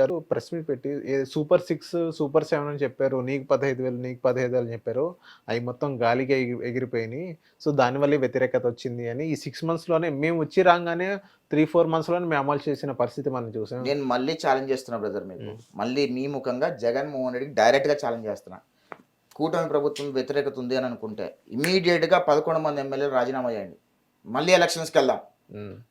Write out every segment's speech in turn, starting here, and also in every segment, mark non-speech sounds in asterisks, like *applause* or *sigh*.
గారు press meet పెట్టి super six super seven అని చెప్పారు. నీకు పదహైదు వేలు నీకు పదహైదు వేలు అని చెప్పారు. అవి మొత్తం గాలికి ఎగి- ఎగిరిపోయినాయి. సో దానివల్ల వ్యతిరేకత వచ్చింది అని ఈ సిక్స్ మంత్స్లోనే మేము వచ్చి రాగానే త్రీ ఫోర్ మంత్స్లోనే మేము అమలు చేసిన పరిస్థితి మనం చూసాం. నేను మళ్ళీ ఛాలెంజ్ చేస్తున్నా బ్రదర్ మీకు. మళ్ళీ మీ ముఖంగా జగన్మోహన్ రెడ్డికి డైరెక్ట్గా ఛాలెంజ్ చేస్తున్నా. కూటమి ప్రభుత్వం వ్యతిరేకత ఉంది అని అనుకుంటే ఇమీడియట్గా పదకొండు మంది ఎమ్మెల్యేలు రాజీనామా చేయండి. మళ్ళీ ఎలక్షన్స్కి వెళ్దాం.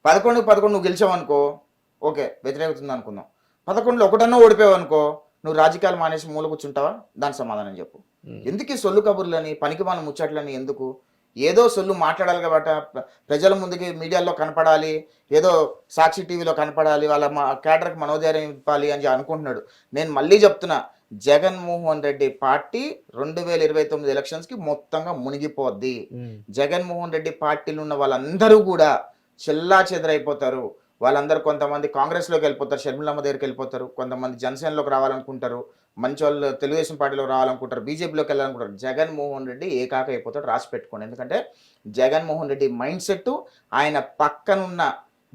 పదకొండు పదకొండు నువ్వు గెలిచావు అనుకో ఓకే వ్యతిరేకత ఉంది అనుకుందాం. పదకొండులో ఒకటన్నా ఓడిపోయావు అనుకో నువ్వు రాజకీయాలు మానేసి మూల కూర్చుంటావా? దాని సమాధానం చెప్పు. ఎందుకు ఈ సొల్లు కబుర్లని పనికి మన ముచ్చట్లని ఎందుకు? ఏదో సొల్లు మాట్లాడాలి కాబట్టి ప్ర- ప్రజల ముందుకి మీడియాలో కనపడాలి ఏదో సాక్షి టీవీలో కనపడాలి వాళ్ళ మా కేటర్కి మనోధైర్యం ఇవ్వాలి అని అనుకుంటున్నాడు. నేను మళ్ళీ చెప్తున్నా జగన్మోహన్ రెడ్డి పార్టీ రెండు వేల ఇరవై తొమ్మిది ఎలక్షన్స్కి మొత్తంగా మునిగిపోద్ది. జగన్మోహన్ రెడ్డి పార్టీలో ఉన్న వాళ్ళందరూ కూడా చెల్లా చెదరైపోతారు వాళ్ళందరూ కొంతమంది కాంగ్రెస్లోకి వెళ్ళిపోతారు షర్మిలమ్మ దగ్గరికి వెళ్ళిపోతారు కొంతమంది జనసేనలోకి రావాలనుకుంటారు మంచి వాళ్ళు తెలుగుదేశం పార్టీలో రావాలనుకుంటారు బీజేపీలోకి వెళ్ళాలనుకుంటారు. జగన్మోహన్ రెడ్డి ఏకాక అయిపోతాడు రాసి పెట్టుకోండి. ఎందుకంటే జగన్మోహన్ రెడ్డి మైండ్ సెట్ ఆయన పక్కనున్న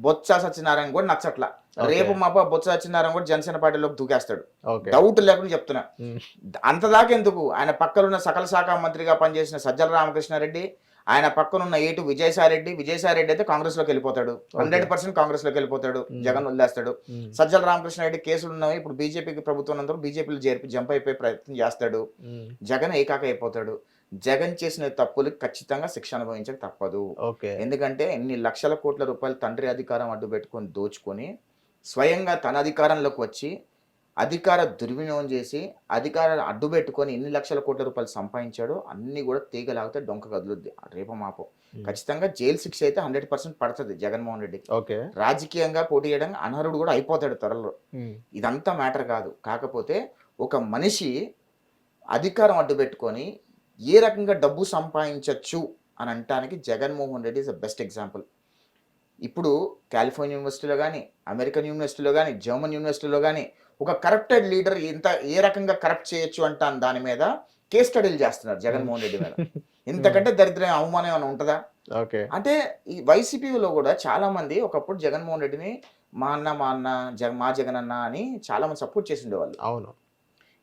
బొత్స సత్యనారాయణ కూడా నచ్చట్ల. రేపు మాప బొత్స సత్యనారాయణ కూడా జనసేన పార్టీలోకి దూకేస్తాడు. డౌట్ లేకుండా చెప్తున్నా. అంతదాకా ఎందుకు? ఆయన పక్కనున్న సకల శాఖ మంత్రిగా పనిచేసిన సజ్జల రామకృష్ణారెడ్డి ఆయన పక్కనున్న ఏటు విజయసాయిరెడ్డి విజయసాయిరెడ్డి అయితే కాంగ్రెస్లోకి వెళ్ళిపోతాడు హండ్రెడ్ పర్సెంట్ కాంగ్రెస్లోకి వెళ్ళిపోతాడు. జగన్ వదిలేస్తాడు. సజ్జల రామకృష్ణారెడ్డి కేసులు ఉన్నవి ఇప్పుడు బీజేపీకి ప్రభుత్వం అందరూ బీజేపీలో చేర్పి జంప్ అయిపోయే ప్రయత్నం చేస్తాడు. జగన్ ఏకాక అయిపోతాడు. జగన్ చేసిన తప్పులకు ఖచ్చితంగా శిక్ష అనుభవించక తప్పదు. ఓకే. ఎందుకంటే ఎన్ని లక్షల కోట్ల రూపాయలు తండ్రి అధికారం అడ్డు పెట్టుకొని దోచుకొని స్వయంగా తన అధికారంలోకి వచ్చి అధికార దుర్వినియోగం చేసి అధికారాలు అడ్డు పెట్టుకొని ఎన్ని లక్షల కోట్ల రూపాయలు సంపాదించాడో అన్ని కూడా తీగలాగితే డొంక కదులుద్ది రేపో మాపో. ఖచ్చితంగా జైలు శిక్ష అయితే హండ్రెడ్ పర్సెంట్ పడుతుంది జగన్మోహన్ రెడ్డికి ఓకే. రాజకీయంగా పోటీ చేయడానికి అనర్హుడు కూడా అయిపోతాడు త్వరలో. ఇదంతా మ్యాటర్ కాదు. కాకపోతే ఒక మనిషి అధికారం అడ్డు పెట్టుకొని ఏ రకంగా డబ్బు సంపాదించవచ్చు అని అనటానికి Jaganmohan Reddy is the best example ఇప్పుడు కాలిఫోర్నియా యూనివర్సిటీలో కానీ అమెరికన్ యూనివర్సిటీలో కానీ జర్మన్ యూనివర్సిటీలో కానీ ఒక కరప్టెడ్ లీడర్ ఇంత ఏ రకంగా కరప్ట్ చేయొచ్చు అంటాను దాని మీద కేస్ స్టడీలు చేస్తున్నారు జగన్మోహన్ రెడ్డి మీద. *laughs* ఇంతకంటే దరిద్రం అవమానం ఏమైనా ఉంటుందా? ఓకే. అంటే ఈ వైసీపీలో కూడా చాలా మంది ఒకప్పుడు జగన్మోహన్ రెడ్డిని మా అన్న మా అన్న జగ మా జగన్ అన్న అని చాలా మంది సపోర్ట్ చేసి ఉండేవాళ్ళు. అవును.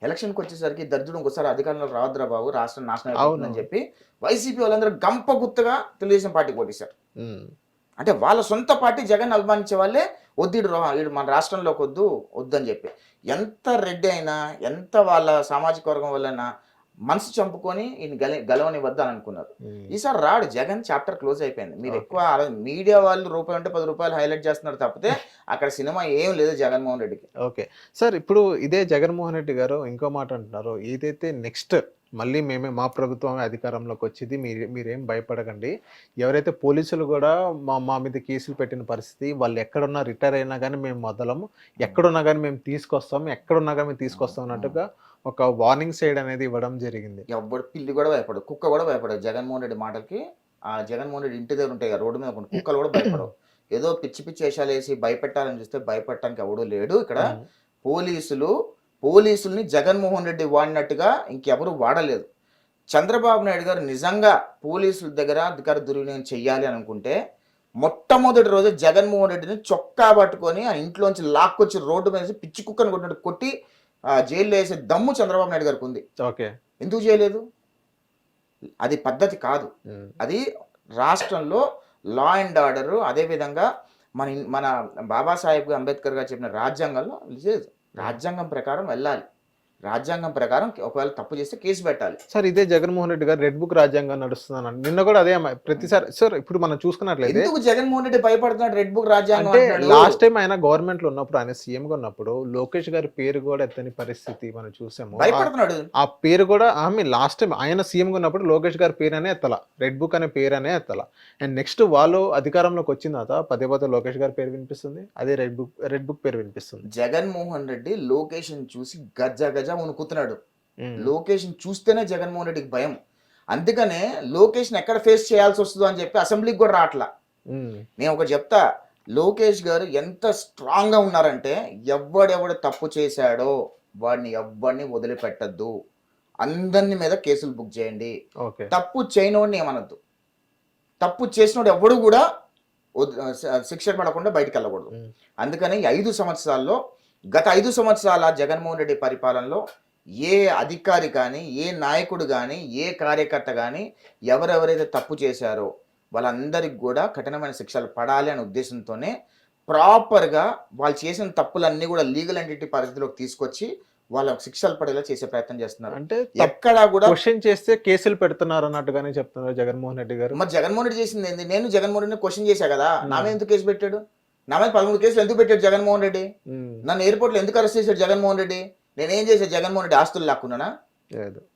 ఎలక్షన్కి వచ్చేసరికి దరిద్రం ఒకసారి అధికారంలోకి రావద్దురా బాబు రాష్ట్రం నాశనం అవును. అయిపోతుందని చెప్పి వైసీపీ వాళ్ళందరూ గంప గుత్తగా తెలుగుదేశం పార్టీ కొట్టేశారు ఉమ్. అంటే వాళ్ళ సొంత పార్టీ జగన్ అభిమానించే వాళ్ళే వద్దు వీడు మన రాష్ట్రంలోకి వద్దు వద్దని చెప్పి. ఎంత రెడ్డి అయినా ఎంత వాళ్ళ సామాజిక వర్గం వల్లైనా మనసు చంపుకొని ఈయన గెల గెలవని వద్దని అనుకున్నారు. ఈసారి రాడు జగన్ చాప్టర్ క్లోజ్ అయిపోయింది. మీరు. ఎక్కువ మీడియా వాళ్ళు రూపాయి ఉంటే పది రూపాయలు హైలైట్ చేస్తున్నారు తప్పితే అక్కడ సినిమా ఏం లేదు జగన్మోహన్ రెడ్డికి. ఓకే. సార్ ఇప్పుడు ఇదే జగన్మోహన్ రెడ్డి గారు ఇంకో మాట అంటున్నారు. ఏదైతే నెక్స్ట్ మళ్ళీ మేమే మా ప్రభుత్వం అధికారంలోకి వచ్చింది. మీరు మీరేం భయపడకండి. ఎవరైతే పోలీసులు కూడా మా మా మీద కేసులు పెట్టిన పరిస్థితి వాళ్ళు ఎక్కడున్నా రిటైర్ అయినా కానీ మేము మొదలము. ఎక్కడున్నా కానీ మేము తీసుకొస్తాం. ఎక్కడున్నా కానీ మేము తీసుకొస్తాం అన్నట్టుగా ఒక వార్నింగ్ సైడ్ అనేది ఇవ్వడం జరిగింది. ఎవ్వడు పిల్లి కూడా భయపడదు కుక్క కూడా భయపడదు. జగన్మోహన్ రెడ్డి మాటలకి ఆ జగన్మోహన్ రెడ్డి ఇంటి దగ్గర ఉంటాయి కదా రోడ్డు మీద కుక్కలు కూడా భయపడవు. ఏదో పిచ్చి పిచ్చి వేషాలు వేసి భయపెట్టాలని చూస్తే భయపెట్టడానికి ఎవడూ లేడు ఇక్కడ. పోలీసులు పోలీసుల్ని జగన్మోహన్ రెడ్డి వాడినట్టుగా ఇంకెవరు వాడలేదు. చంద్రబాబు నాయుడు గారు నిజంగా పోలీసుల దగ్గర అధికార దుర్వినియోగం చెయ్యాలి అని అనుకుంటే మొట్టమొదటి రోజు జగన్మోహన్ రెడ్డిని చొక్కా పట్టుకొని ఆ ఇంట్లోంచి లాక్కొచ్చి రోడ్డు మీద పిచ్చి కుక్కను కొట్టినట్టు కొట్టి ఆ జైల్లో వేసే దమ్ము చంద్రబాబు నాయుడు గారికి ఉంది. ఓకే. ఎందుకు చేయలేదు? అది పద్ధతి కాదు. అది రాష్ట్రంలో లా అండ్ ఆర్డర్ అదేవిధంగా మన మన బాబాసాహెబ్ అంబేద్కర్ గారు చెప్పిన రాజ్యాంగంలో లేదు రాజ్యాంగం ప్రకారం వెళ్ళాలి. రాజ్యాంగం ప్రకారం ఒకవేళ తప్పు చేస్తే కేసు పెట్టాలి. సార్ ఇదే జగన్మోహన్ రెడ్డి గారు రెడ్ బుక్ రాజ్యాంగం నడుస్తున్నాను నిన్న కూడా అదే. ప్రతిసారి సార్ ఇప్పుడు మనం చూసుకున్నట్లయితే ఎందుకు జగన్మోహన్ రెడ్డి భయపడుతున్నాడు రెడ్ బుక్ రాజ్యాంగం అంటే? లాస్ట్ టైం ఆయన గవర్నమెంట్లో ఉన్నప్పుడు ఆయన సీఎం గా ఉన్నప్పుడు లోకేష్ గారి పేరు కూడా ఎత్తని పరిస్థితి మనం చూసాము. ఆ- భయపడుతున్నాడు? ఆ పేరు కూడా ఆమె లాస్ట్ టైం ఆయన సీఎం గా ఉన్నప్పుడు లోకేష్ గారి పేరు అనే ఎత్తల. రెడ్ బుక్ అనే పేరు అనే ఎత్తల. అండ్ నెక్స్ట్ వాళ్ళు అధికారంలోకి వచ్చిన తర్వాత పదే పదే లోకేష్ గారి పేరు వినిపిస్తుంది. అదే రెడ్ బుక్ రెడ్ బుక్ పేరు వినిపిస్తుంది. జగన్మోహన్ రెడ్డి లొకేషన్ చూసి గజ్జ గజ వణుకుతున్నాడు ఉమ్. లొకేషన్ చూస్తేనే జగన్మోహన్ రెడ్డికి భయం. అందుకనే లొకేషన్ ఎక్కడ ఫేస్ చేయాల్సి వస్తుందో అని చెప్పి అసెంబ్లీకి కూడా రావట్లా. నేను ఒకటి చెప్తా లోకేష్ గారు ఎంత స్ట్రాంగ్గా ఉన్నారంటే ఎవడెవడు తప్పు చేశాడో వాడిని ఎవ్వడిని వదిలిపెట్టద్దు. అందరిని మీద కేసులు బుక్ చేయండి. తప్పు చేయనోడిని ఏమనొద్దు. తప్పు చేసినోడు ఎవడు కూడా శిక్ష పడకుండా బయటికి వెళ్ళకూడదు. అందుకని ఐదు సంవత్సరాల్లో గత ఐదు సంవత్సరాల జగన్మోహన్ రెడ్డి పరిపాలనలో ఏ అధికారి కానీ ఏ నాయకుడు కానీ ఏ కార్యకర్త కానీ ఎవరెవరైతే తప్పు చేశారో వాళ్ళందరికి కూడా కఠినమైన శిక్షలు పడాలి అనే ఉద్దేశంతోనే ప్రాపర్గా వాళ్ళు చేసిన తప్పులన్నీ కూడా లీగల్ ఎంటిటీ పరిధిలోకి తీసుకొచ్చి వాళ్ళకి శిక్షలు పడేలా చేసే ప్రయత్నం చేస్తున్నారు. అంటే ఎక్కడా కూడా క్వశ్చన్ చేస్తే కేసులు పెడుతున్నారు అన్నట్టుగానే చెప్తున్నారు జగన్మోహన్ రెడ్డి గారు. మరి జగన్మోహన్ రెడ్డి చేసింది ఏంది? నేను జగన్మోహన్ రెడ్డిని క్వశ్చన్ చేశా కదా. నా మీద ఎందుకు కేసు పెట్టాడు? నా మీద పదమూడు కేసులు ఎందుకు పెట్టాడు జగన్మోహన్ రెడ్డి? నన్ను ఎయిర్పోర్ట్లో ఎందుకు అరెస్ట్ చేశాడు జగన్మోహన్ రెడ్డి? నేను ఏం చేశాను? జగన్మోహన్ రెడ్డి ఆస్తులు లాక్కున్నానా?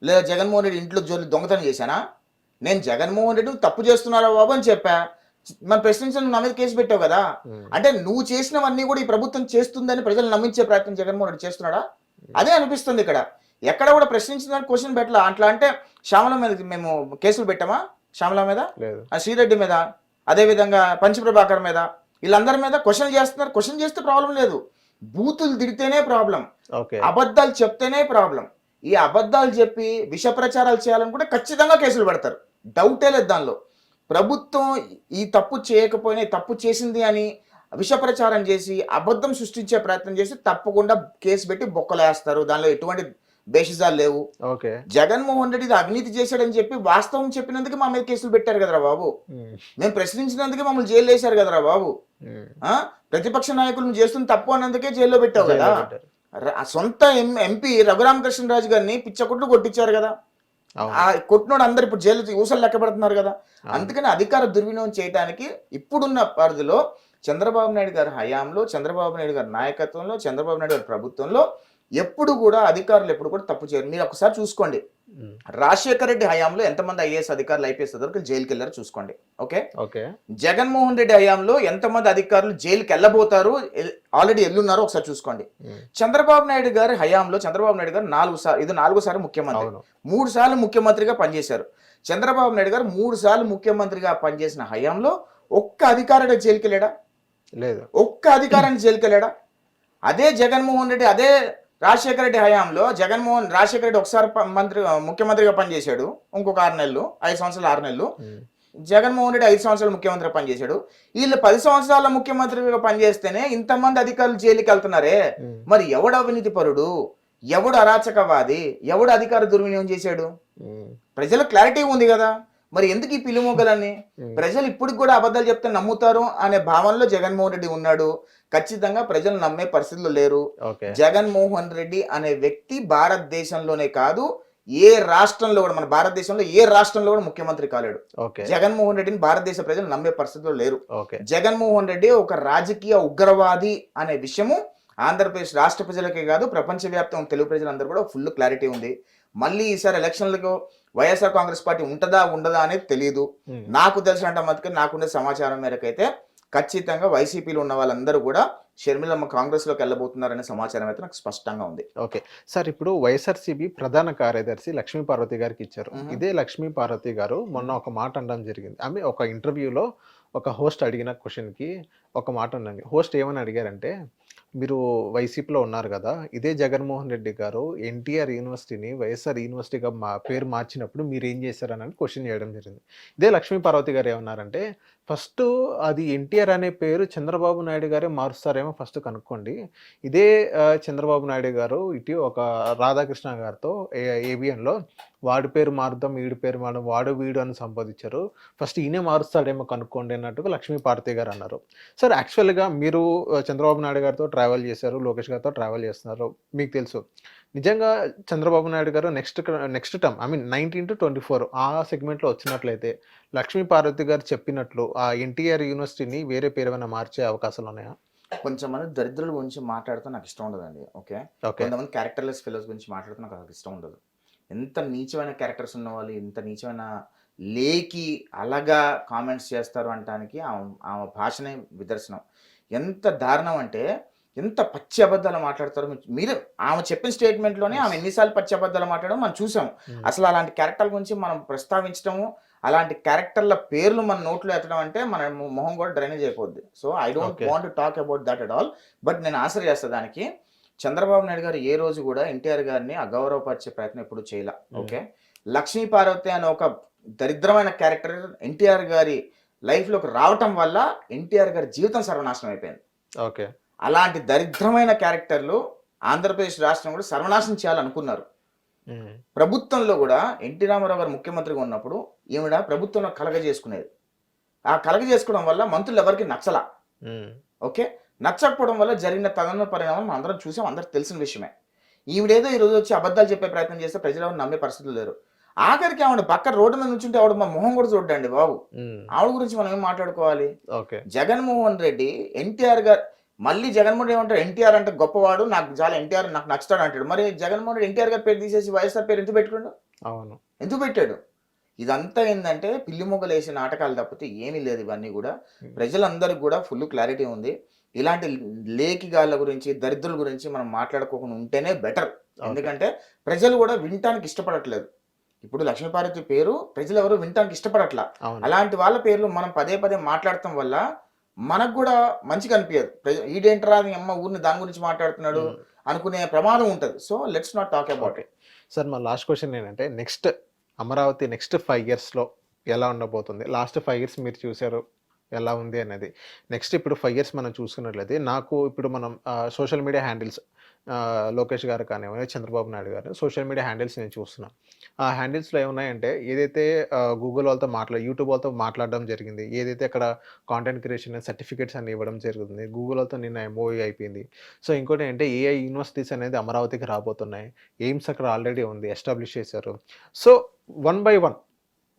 లేదు. జగన్మోహన్ రెడ్డి ఇంట్లో జోలి దొంగతనం చేశానా? నేను జగన్మోహన్ రెడ్డి తప్పు చేస్తున్నారా బాబు అని చెప్పా. మన ప్రశ్నించిన నా మీద కేసు పెట్టావు కదా. అంటే నువ్వు చేసినవన్నీ కూడా ఈ ప్రభుత్వం చేస్తుందని ప్రజలు నమ్మించే ప్రయత్నం జగన్మోహన్ రెడ్డి చేస్తున్నాడా? అదే అనిపిస్తుంది ఇక్కడ. ఎక్కడ కూడా ప్రశ్నించిన క్వశ్చన్ పెట్టలా? అట్లా అంటే శ్యామల మీద మేము కేసులు పెట్టామా? శ్యామల మీద? శ్రీరెడ్డి మీద? అదేవిధంగా పంచప్రభాకర్ మీద? వీళ్ళందరి మీద క్వశ్చన్ చేస్తున్నారు. క్వశ్చన్ చేస్తే ప్రాబ్లం లేదు. బూతులు తిడితేనే ప్రాబ్లం. ఓకే. అబద్ధాలు చెప్తేనే ప్రాబ్లం. ఈ అబద్ధాలు చెప్పి విష ప్రచారాలు చేయాలనుకుంటే ఖచ్చితంగా కేసులు పెడతారు. డౌటే లేదు దానిలో. ప్రభుత్వం ఈ తప్పు చేయకపోయినా తప్పు చేసింది అని విష ప్రచారం చేసి అబద్ధం సృష్టించే ప్రయత్నం చేసి తప్పకుండా కేసు పెట్టి బొక్కలేస్తారు. దానిలో ఎటువంటి బేషిజాలు లేవు. ఓకే. జగన్మోహన్ రెడ్డి ఇది అవినీతి చేశాడని చెప్పి వాస్తవం చెప్పినందుకే మా మీద కేసులు పెట్టారు కదరా బాబు. మేము. ప్రశ్నించినందుకే మమ్మల్ని జైలు వేశారు కదరా బాబు? ప్రతిపక్ష నాయకులు చేస్తున్న తప్పు అన్నందుకే జైల్లో పెట్టావు కదా. సొంత ఎం- ఎంపీ రఘురామకృష్ణరాజు గారిని పిచ్చకొట్లు కొట్టించారు కదా. ఆ కొట్టినోడు అందరు ఇప్పుడు జైలు ఊసలు లెక్క పెడుతున్నారు కదా. అందుకని అధికార దుర్వినియోగం చేయడానికి ఇప్పుడున్న పరిధిలో చంద్రబాబు నాయుడు గారి హయాంలో చంద్రబాబు నాయుడు గారి నాయకత్వంలో చంద్రబాబు నాయుడు గారి ప్రభుత్వంలో ఎప్పుడు కూడా అధికారులు ఎప్పుడు కూడా తప్పు చేయరు. మీరు ఒకసారి చూసుకోండి. రాజశేఖర రెడ్డి హయాంలో ఎంతమంది ఐఏఎస్ అధికారులు ఐపీఎస్ అధికారులు జైలుకి వెళ్ళారో చూసుకోండి. ఓకే? ఓకే. జగన్మోహన్ రెడ్డి హయాంలో ఎంతమంది అధికారులు జైలుకి వెళ్ళబోతారు ఆల్రెడీ ఎల్లున్నారో ఒకసారి చూసుకోండి. చంద్రబాబు నాయుడు గారి హయాంలో చంద్రబాబు నాయుడు గారు నాలుగు సార్లు ఇది నాలుగోసారి ముఖ్యమంత్రి. అవును. మూడు సార్లు ముఖ్యమంత్రిగా పనిచేశారు. చంద్రబాబు నాయుడు గారు మూడు సార్లు ముఖ్యమంత్రిగా పనిచేసిన హయాంలో ఒక్క అధికారుడు జైలుకి వెళ్ళాడా లేదు. ఒక్క అధికారాన్ని జైలుకి వెళ్ళాడా అదే జగన్మోహన్ రెడ్డి అదే రాజశేఖర రెడ్డి హయాంలో జగన్మోహన్ రాజశేఖర రెడ్డి ఒకసారి మంత్రి ముఖ్యమంత్రిగా పనిచేశాడు. ఇంకొక ఆరు నెలలు ఐదు సంవత్సరాలు ఆరు నెలలు. జగన్మోహన్ రెడ్డి ఐదు సంవత్సరాలు ముఖ్యమంత్రిగా పనిచేశాడు. వీళ్ళు పది సంవత్సరాల ముఖ్యమంత్రిగా పనిచేస్తేనే ఇంతమంది అధికారులు జైలుకి వెళ్తున్నారే? మరి ఎవడు అవినీతి పరుడు? ఎవడు అరాచకవాది? ఎవడు అధికార దుర్వినియోగం చేశాడు? ప్రజలకు క్లారిటీ ఉంది కదా. మరి ఎందుకు ఈ పిలుమొగలన్నీ ఉమ్. *laughs* ప్రజలు ఇప్పటికి కూడా అబద్ధాలు చెప్తే నమ్ముతారు అనే భావనలో జగన్మోహన్ రెడ్డి ఉన్నాడు. ఖచ్చితంగా ప్రజలు నమ్మే పరిస్థితుల్లో లేరు. జగన్మోహన్ రెడ్డి అనే వ్యక్తి భారతదేశంలోనే కాదు ఏ రాష్ట్రంలో కూడా మన భారతదేశంలో ఏ రాష్ట్రంలో కూడా ముఖ్యమంత్రి కాలేడు. జగన్మోహన్ రెడ్డిని భారతదేశ ప్రజలు నమ్మే పరిస్థితిలో లేరు. జగన్మోహన్ రెడ్డి ఒక రాజకీయ ఉగ్రవాది అనే విషయము ఆంధ్రప్రదేశ్ రాష్ట్ర ప్రజలకే కాదు ప్రపంచవ్యాప్తంగా తెలుగు ప్రజలందరూ కూడా ఫుల్ క్లారిటీ ఉంది. మళ్ళీ ఈసారి ఎలక్షన్లకు వైఎస్ఆర్ కాంగ్రెస్ పార్టీ ఉంటుందా ఉండదా అనేది తెలియదు నాకు తెలిసినంత మటుకు నాకుండే సమాచారం మేరకు అయితే ఖచ్చితంగా వైసీపీలో ఉన్న వాళ్ళందరూ కూడా షర్మిలమ్మ కాంగ్రెస్లోకి వెళ్ళబోతున్నారనే సమాచారం అయితే నాకు స్పష్టంగా ఉంది. ఓకే. సార్ ఇప్పుడు వైఎస్ఆర్సీపీ ప్రధాన కార్యదర్శి లక్ష్మీ పార్వతి గారికి ఇచ్చారు. ఇదే లక్ష్మీ పార్వతి గారు మొన్న ఒక మాట అనడం జరిగింది. ఆమె ఒక ఇంటర్వ్యూలో ఒక హోస్ట్ అడిగిన క్వశ్చన్కి ఒక మాట అన్నది హోస్ట్ ఏమని అడిగారంటే మీరు వైసీపీలో ఉన్నారు కదా ఇదే జగన్మోహన్ రెడ్డి గారు ఎన్టీఆర్ యూనివర్సిటీని వైఎస్ఆర్ యూనివర్సిటీగా మా పేరు మార్చినప్పుడు మీరు ఏం చేశారని క్వశ్చన్ చేయడం జరిగింది. ఇదే లక్ష్మీ పార్వతి గారు ఏమన్నారంటే ఫస్ట్ అది ఎన్టీఆర్ అనే పేరు చంద్రబాబు నాయుడు గారే మారుస్తారేమో ఫస్ట్ కనుక్కోండి. ఇదే చంద్రబాబు నాయుడు గారు ఇటు ఒక రాధాకృష్ణ గారితో ఏబిఎన్లో వాడి పేరు మారుద్దాం వీడి పేరు మారడం వాడు వీడు అని సంబోధించారు ఫస్ట్ ఈయనే మారుస్తాడేమో కనుక్కోండి అన్నట్టుగా లక్ష్మీ పార్వతి గారు అన్నారు. సార్ యాక్చువల్గా మీరు చంద్రబాబు నాయుడు గారితో ట్రావెల్ చేశారు లోకేష్ గారితో ట్రావెల్ చేస్తున్నారు మీకు తెలుసు. నిజంగా Chandrababu Naidu garu next next term I mean nineteen to twenty four ఆ సెగ్మెంట్లో వచ్చినట్లయితే లక్ష్మీ పార్వతి గారు చెప్పినట్లు ఆ ఎన్టీఆర్ యూనివర్సిటీని వేరే పేరు ఏమైనా మార్చే అవకాశాలు ఉన్నాయా? కొంచెం మంది దరిద్రుల గురించి మాట్లాడితే నాకు ఇష్టం ఉండదండి ఓకే ఓకే కొంతమంది క్యారెక్టర్లెస్ ఫిలోస్ గురించి మాట్లాడితే నాకు ఇష్టం ఉండదు. ఎంత నీచమైన క్యారెక్టర్స్ ఉన్న వాళ్ళు ఎంత నీచమైన లేకి అలగా కామెంట్స్ చేస్తారు అంటానికి ఆమె ఆమె భాషనే నిదర్శనం ఎంత దారుణం అంటే ఎంత పచ్చి అబద్ధాలు మాట్లాడతారో మీరు- ఆమె చెప్పిన స్టేట్మెంట్లోనే ఆమె ఎన్నిసార్లు పచ్చి అబద్ధాలు మాట్లాడడం మనం చూసాం అసలు అలాంటి క్యారెక్టర్ల గురించి మనం ప్రస్తావించడము అలాంటి క్యారెక్టర్ల పేర్లు మన నోట్లో ఎత్తడం అంటే మన మొహం కూడా డ్రైనేజ్ అయిపోద్ది. So I don't. Want talk about that at all but నేను ఆన్సర్ చేస్తా దానికి. చంద్రబాబు నాయుడు గారు ఏ రోజు కూడా ఎన్టీఆర్ గారిని అగౌరవపరిచే ప్రయత్నం ఎప్పుడు చేయాల. ఓకే లక్ష్మీ పార్వతి అనే ఒక దరిద్రమైన క్యారెక్టర్ ఎన్టీఆర్ గారి లైఫ్లోకి రావటం వల్ల ఎన్టీఆర్ గారి జీవితం సర్వనాశనం అయిపోయింది. ఓకే అలాంటి దరిద్రమైన క్యారెక్టర్లు ఆంధ్రప్రదేశ్ రాష్ట్రం కూడా సర్వనాశనం చేయాలనుకున్నారు. ప్రభుత్వంలో కూడా ఎన్టీ రామారావు గారు ముఖ్యమంత్రిగా ఉన్నప్పుడు ఈవిడ ప్రభుత్వంలో కలగ చేసుకునేది. ఆ కలగ చేసుకోవడం వల్ల మంత్రులు ఎవరికి నచ్చలా. ఓకే? నచ్చకపోవడం వల్ల జరిగిన తదన పరిణామం అందరం చూసాం అందరికి తెలిసిన విషయమే. ఈవిడేదో ఈ రోజు వచ్చి అబద్ధాలు చెప్పే ప్రయత్నం చేస్తే ప్రజలు ఎవరు నమ్మే పరిస్థితులు లేరు. ఆఖరికి ఆవిడ పక్క రోడ్డు మీద నుంచుంటే ఆవిడ మా మొహం కూడా చూడండి బాబు. ఆవిడ గురించి మనం ఏం మాట్లాడుకోవాలి? ఓకే. జగన్మోహన్ రెడ్డి ఎన్టీఆర్ గారు మళ్ళీ జగన్మోహన్ రెడ్డి ఏమంటారు? ఎన్టీఆర్ అంటే గొప్పవాడు నాకు చాలా ఎన్టీఆర్ నాకు నచ్చుతాడు అంటాడు. మరి జగన్మోహన్ రెడ్డి ఎన్టీఆర్ గారి పేరు తీసేసి వైఎస్ఆర్ పేరు ఎందుకు పెట్టుకోండు అవును. ఎందుకు పెట్టాడు? ఇదంతా ఏంటంటే పిల్లి మొగ్గలు వేసే నాటకాలు తప్పితే ఏమీ లేదు ఇవన్నీ కూడా. ప్రజలందరికీ కూడా ఫుల్ క్లారిటీ ఉంది. ఇలాంటి లేఖిగాళ్ళ గురించి దరిద్రుల గురించి మనం మాట్లాడుకోకుండా ఉంటేనే బెటర్. ఎందుకంటే ప్రజలు కూడా వినటానికి ఇష్టపడట్లేదు. ఇప్పుడు లక్ష్మీపార్వతి పేరు ప్రజలు ఎవరు వినటానికి ఇష్టపడట్లా. అలాంటి వాళ్ళ పేర్లు మనం పదే పదే మాట్లాడటం వల్ల మనకు కూడా మంచిగా అనిపించదు ప్రజ- ఈడేంట్రా అని అమ్మ ఊరిని దాని గురించి మాట్లాడుతున్నాడు. అనుకునే ప్రమాదం ఉంటుంది. So let's not talk about it sir మా లాస్ట్ క్వశ్చన్ ఏంటంటే నెక్స్ట్ అమరావతి నెక్స్ట్ ఫైవ్ ఇయర్స్లో ఎలా ఉండబోతుంది? లాస్ట్ ఫైవ్ ఇయర్స్ మీరు చూశారు ఎలా ఉంది అనేది నెక్స్ట్ ఇప్పుడు ఫైవ్ ఇయర్స్ మనం చూసుకున్నట్లయితే నాకు ఇప్పుడు మనం సోషల్ మీడియా హ్యాండిల్స్ లోకేష్ గారు కానివ్వండి చంద్రబాబు నాయుడు గారు సోషల్ మీడియా హ్యాండిల్స్ నేను చూస్తున్నాను ఆ హ్యాండిల్స్లో ఏమున్నాయంటే ఏదైతే గూగుల్ వాళ్ళతో మాట్లా యూట్యూబ్ వాళ్ళతో మాట్లాడడం జరిగింది ఏదైతే అక్కడ కాంటెంట్ క్రియేషన్ సర్టిఫికేట్స్ అన్ని ఇవ్వడం జరుగుతుంది గూగుల్ వాళ్ళతో నిన్న ఎంఓఈ అయిపోయింది. సో ఇంకోటి ఏంటంటే ఏఐ యూనివర్సిటీస్ అనేది అమరావతికి రాబోతున్నాయి. ఎయిమ్స్ అక్కడ ఆల్రెడీ ఉంది ఎస్టాబ్లిష్ చేశారు. సో వన్ బై వన్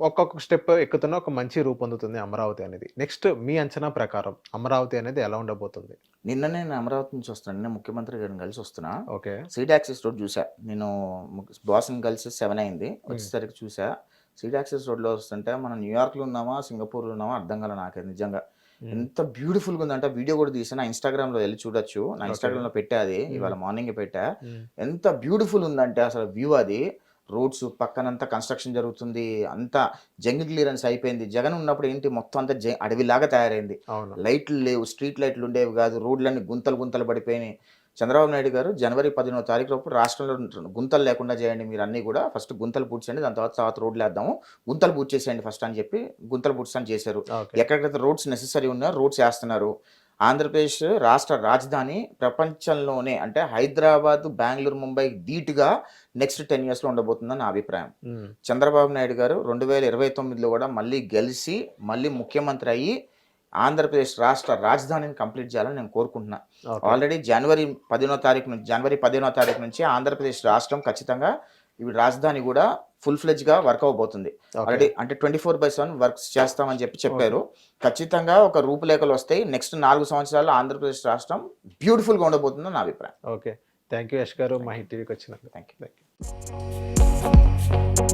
ఒక్కొక్క స్టెప్ ఎక్కుతున్న ఒక మంచి రూపొందుతుంది అమరావతి అనేది. నెక్స్ట్ మీ అంచనా ప్రకారం అమరావతి అనేది ఎలా ఉండబోతుంది? నిన్న నేను అమరావతి నుంచి వస్తున్నాను నిన్న ముఖ్యమంత్రి గారిని కలిసి వస్తున్నా. ఓకే. సీడ్ యాక్సెస్ రోడ్ చూసా. నేను బాస్ని కలిసి సెవెన్ అయింది. వచ్చేసరికి చూసా. సీడ్ యాక్సెస్ రోడ్లో వస్తుంటే మనం న్యూయార్క్లో ఉన్నామా సింగపూర్లో ఉన్నామా అర్థం కాలే నాకు నిజంగా. ఎంత బ్యూటిఫుల్గా ఉందంటే వీడియో కూడా తీసా నా ఇన్స్టాగ్రామ్లో వెళ్ళి చూడొచ్చు. నా. ఇన్స్టాగ్రామ్లో పెట్టా అది. ఇవాళ మార్నింగ్ పెట్టా. ఎంత బ్యూటిఫుల్ ఉందంటే అసలు వ్యూ అది. రోడ్స్ పక్కనంతా కన్స్ట్రక్షన్ జరుగుతుంది అంతా జంగిల్ క్లియరెన్స్ అయిపోయింది. జగన్ ఉన్నప్పుడు ఏంటి మొత్తం అంతా జ- అడవిలాగా తయారైంది. లైట్లు లేవు స్ట్రీట్ లైట్లు ఉండేవి కాదు రోడ్లన్నీ గుంతలు గుంతలు పడిపోయినాయి. చంద్రబాబు నాయుడు గారు జనవరి పదిహేనో తారీఖు లోపు రాష్ట్రంలో గుంతలు లేకుండా చేయండి మీరు అన్నీ కూడా. ఫస్ట్ గుంతలు పూడ్చండి దాని తర్వాత తర్వాత రోడ్లు వేద్దాము. గుంతలు పూడ్చేసేయండి చేసేయండి ఫస్ట్ అని చెప్పి గుంతలు పూడ్చని చేశారు. ఓకే. ఎక్కడైతే రోడ్స్ నెససరీ ఉన్నాయో రోడ్స్ వేస్తున్నారు. ఆంధ్రప్రదేశ్ రాష్ట్ర రాజధాని ప్రపంచంలోనే అంటే హైదరాబాద్ బెంగళూరు ముంబై ధీటుగా నెక్స్ట్ టెన్ ఇయర్స్లో ఉండబోతుందని నా అభిప్రాయం. చంద్రబాబు నాయుడు గారు రెండు వేల ఇరవై తొమ్మిదిలో కూడా మళ్ళీ గెలిచి మళ్ళీ ముఖ్యమంత్రి అయ్యి ఆంధ్రప్రదేశ్ రాష్ట్ర రాజధానిని కంప్లీట్ చేయాలని నేను కోరుకుంటున్నా. ఆల్రెడీ జనవరి పదిహేనో తారీఖు నుంచి జనవరి పదిహేనో తారీఖు నుంచి ఆంధ్రప్రదేశ్ రాష్ట్రం ఖచ్చితంగా ఇవి రాజధాని కూడా ఫుల్ ఫ్లెజ్గా వర్క్ అవబోతుంది ఆల్రెడీ అంటే twenty four by seven works చేస్తామని చెప్పి చెప్పారు. ఖచ్చితంగా ఒక రూపురేఖలు వస్తాయి. నెక్స్ట్ నాలుగు సంవత్సరాల్లో ఆంధ్రప్రదేశ్ రాష్ట్రం బ్యూటిఫుల్గా ఉండబోతుందని నా అభిప్రాయం. ఓకే థ్యాంక్ యూ యష్ గారు. మా హిట్ టీవీకి వచ్చినందుకు. Thank you thank you